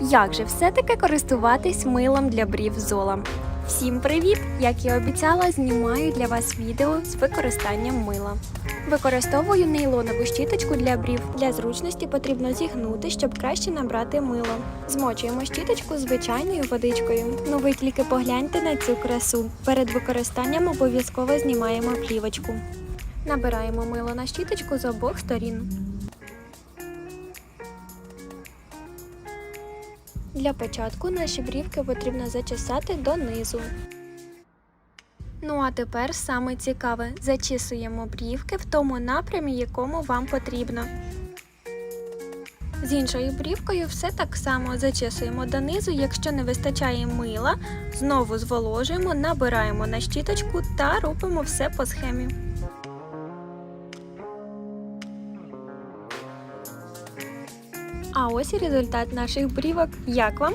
Як же все-таки користуватись милом для брів Зола? Всім привіт! Як і обіцяла, знімаю для вас відео з використанням мила. Використовую нейлонову щіточку для брів. Для зручності потрібно зігнути, щоб краще набрати мило. Змочуємо щіточку звичайною водичкою. Ну ви тільки погляньте на цю красу. Перед використанням обов'язково знімаємо плівочку. Набираємо мило на щіточку з обох сторін. Для початку наші брівки потрібно зачесати донизу. Ну а тепер саме цікаве: зачісуємо брівки в тому напрямі, якому вам потрібно. З іншою брівкою все так само зачесуємо донизу, якщо не вистачає мила, знову зволожуємо, набираємо на щіточку та робимо все по схемі. А ось і результат наших брівок. Як вам?